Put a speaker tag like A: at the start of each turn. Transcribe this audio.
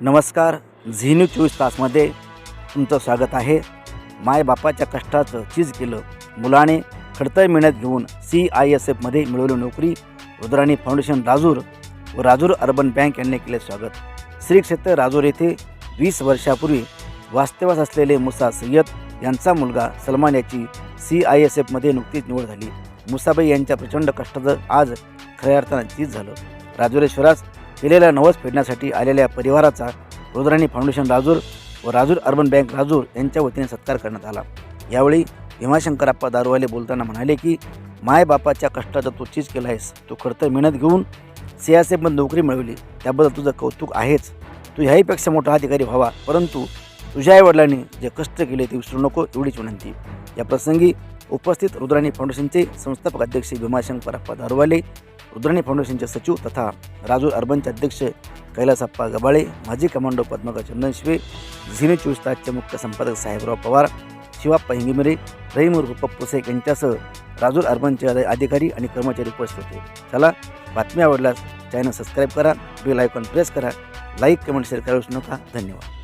A: नमस्कार Zee news चोवीस तासमध्ये तुमचं स्वागत आहे. मायबापाच्या कष्टाचं चीज केलं. मुलाने खडतळ मेहनत घेऊन सी आय एस एफमध्ये मिळवली नोकरी. रुद्राणी फाउंडेशन राजूर व राजूर अर्बन बँक यांनी केले स्वागत. श्री क्षेत्र राजूर येथे वीस वर्षापूर्वी वास्तव्यास असलेले मुसा सय्यद यांचा मुलगा सलमान याची सी आय एस एफमध्ये नुकतीच निवड झाली. मुसाबाई यांच्या प्रचंड कष्टाचं आज खऱ्या अर्थानं चीज झालं. राजुरेश्वरास केलेला नवस फेडण्यासाठी आलेल्या परिवाराचा रुद्राणी फाउंडेशन राजूर व राजूर अर्बन बँक राजूर यांच्या वतीने सत्कार करण्यात आला. यावेळी भीमाशंकरप्पा दारूवाले बोलताना म्हणाले की मायबापाच्या कष्टाचा तू चीज केला आहेस. तू खडतर मेहनत घेऊन सी एस एफमध्ये नोकरी मिळवली. त्याबद्दल तुझं कौतुक आहेच. तू ह्याहीपेक्षा मोठा अधिकारी व्हावा. परंतु तुझ्या आईवडिलांनी जे कष्ट केले ते विसरू नको एवढीच विनंती. या प्रसंगी उपस्थित रुद्राणी फाउंडेशनचे संस्थापक अध्यक्ष भीमाशंकरप्पा दारूवाले रुद्राणी फाउंडेशनचे सचिव तथा राजूर अर्बनचे अध्यक्ष कैलासप्पा गबाळे माजी कमांडो पद्मका चंदनशिवे झिने चोवीस तासचे मुख्य संपादक साहेबराव पवार शिवाप्पा हिंगिमरे रहीम उर्फ पप्पू शेख यांच्यासह राजूर अर्बनचे अधिकारी आणि कर्मचारी उपस्थित होते. चला बातमी आवडल्यास चॅनल सबस्क्राईब करा बेल आयकॉन प्रेस करा लाईक कमेंट शेअर करू नका. धन्यवाद.